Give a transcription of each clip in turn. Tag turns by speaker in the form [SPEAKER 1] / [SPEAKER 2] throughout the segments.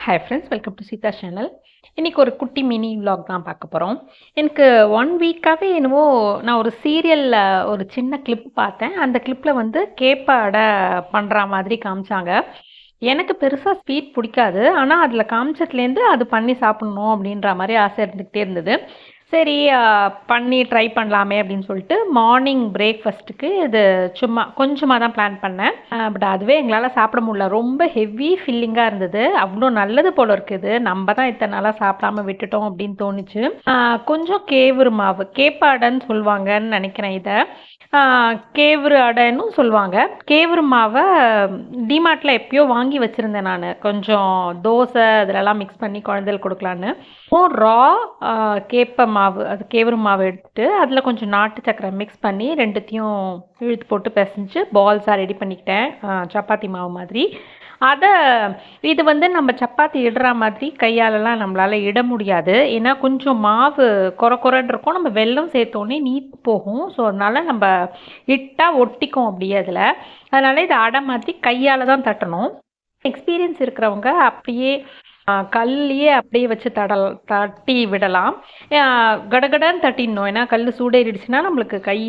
[SPEAKER 1] Hi friends welcome to Seetha channel இன்றைக்கி ஒரு குட்டி மினி vlog தான் பார்க்க போகிறோம் எனக்கு ஒன் வீக்காகவே என்னவோ நான் ஒரு சீரியலில் ஒரு சின்ன கிளிப் பார்த்தேன். அந்த கிளிப்பில் வந்து கேப்பாட பண்ணுற மாதிரி காமிச்சாங்க. எனக்கு பெருசாக ஸ்வீட் பிடிக்காது. ஆனால் அதில் காமிச்சதுலேருந்து அது பண்ணி சாப்பிட்ணும் அப்படின்ற மாதிரி ஆசை இருந்துக்கிட்டே இருந்தது. சரி பண்ணி ட்ரை பண்ணலாமே அப்படின்னு சொல்லிட்டு மார்னிங் பிரேக்ஃபாஸ்ட்டுக்கு இது சும்மா கொஞ்சமாக தான் பிளான் பண்ணேன். பட் அதுவே எங்களால் சாப்பிட முடியல. ரொம்ப ஹெவி ஃபில்லிங்காக இருந்தது. அவ்வளோ நல்லது போல் இருக்குது நம்ம தான் இத்தனை நாளாக சாப்பிடாம விட்டுட்டோம் அப்படின்னு தோணுச்சு. கொஞ்சம் கேவுரு மாவு கேப்பாடன்னு சொல்லுவாங்கன்னு நினைக்கிறேன் இதை. கேவுரு அடைன்னு சொல்லுவாங்க. கேவுரு மாவை டிமார்ட்டில் எப்பயோ வாங்கி வச்சுருந்தேன் நான். கொஞ்சம் தோசை அதிலெல்லாம் மிக்ஸ் பண்ணி குழந்தைகளுக்கு கொடுக்கலான்னு. ரா கேப்ப மாவு அது கேவுரு மாவு எடுத்துட்டு அதில் கொஞ்சம் நாட்டு சக்கரை மிக்ஸ் பண்ணி ரெண்டுத்தையும் இழுத்து போட்டு பிசைஞ்சு பால்ஸாக ரெடி பண்ணிக்கிட்டேன். சப்பாத்தி மாவு மாதிரி. அதை இது வந்து நம்ம சப்பாத்தி இடுற மாதிரி கையாலலாம் நம்மளால் இட முடியாது. ஏன்னா கொஞ்சம் மாவு கொர கொரன்னு இருக்கும். நம்ம வெள்ளம் சேர்த்தோன்னே நீத்து போகும். ஸோ அதனால் நம்ம இட்டால் ஒட்டிக்கும் அப்படியே அதில். அதனால் இதை அடை மாதிரி கையால் தான் தட்டணும். எக்ஸ்பீரியன்ஸ் இருக்கிறவங்க அப்படியே கல்லையே அப்படியே வச்சு தடல் தட்டி விடலாம். கடகடன்னு தட்டிடணும். ஏன்னா கல் சூடேறிடுச்சுன்னா நம்மளுக்கு கை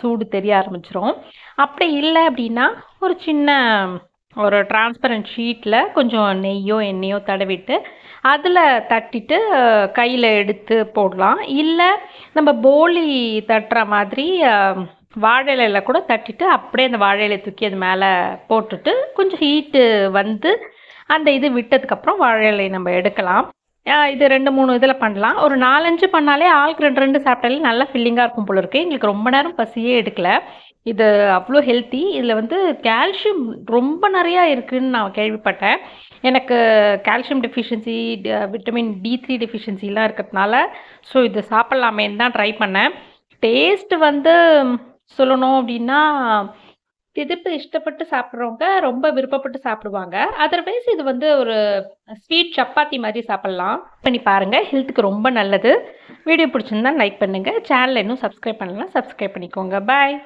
[SPEAKER 1] சூடு தெரிய ஆரம்பிச்சிரும். அப்படி இல்லை அப்படின்னா ஒரு சின்ன ஒரு டிரான்ஸ்பரண்ட் ஷீட்டில் கொஞ்சம் நெய்யோ எண்ணெயோ தடவிட்டு அதில் தட்டிட்டு கையில் எடுத்து போடலாம். இல்லை நம்ம போலி தட்டுற மாதிரி வாழை இலையில கூட தட்டிட்டு அப்படியே அந்த வாழை தூக்கி அது மேலே போட்டுட்டு கொஞ்சம் ஹீட்டு வந்து அந்த இது விட்டதுக்கப்புறம் வாழை இலையை நம்ம எடுக்கலாம். இது ரெண்டு மூணு இதில் பண்ணலாம். ஒரு நாலஞ்சு பண்ணாலே ஆளுக்கு ரெண்டு ரெண்டு சாப்பிட்டாலே நல்லா ஃபில்லிங்காக இருக்கும் போல இருக்கு. எங்களுக்கு ரொம்ப நேரம் பசியே எடுக்கல. இது அவ்வளோ ஹெல்த்தி இதில் வந்து கால்சியம் ரொம்ப நிறையா இருக்குதுன்னு நான் கேள்விப்பட்டேன். எனக்கு calcium deficiency vitamin D three டெஃபிஷியன்சிலாம் இருக்கிறதுனால ஸோ இது சாப்பிட்லாமேன்னு தான் ட்ரை பண்ணேன். டேஸ்ட் வந்து சொல்லணும் அப்படின்னா திதிப்பு இஷ்டப்பட்டு சாப்பிட்றவங்க ரொம்ப விருப்பப்பட்டு சாப்பிடுவாங்க. அதர்வைஸ் இது வந்து ஒரு ஸ்வீட் சப்பாத்தி மாதிரி சாப்பிட்லாம். பண்ணி பாருங்கள் ஹெல்த்துக்கு ரொம்ப நல்லது. வீடியோ பிடிச்சிருந்தா லைக் பண்ணுங்கள் சேனலை இன்னும் சப்ஸ்கிரைப் பண்ணலாம் சப்ஸ்கிரைப் பண்ணிக்கோங்க. பாய்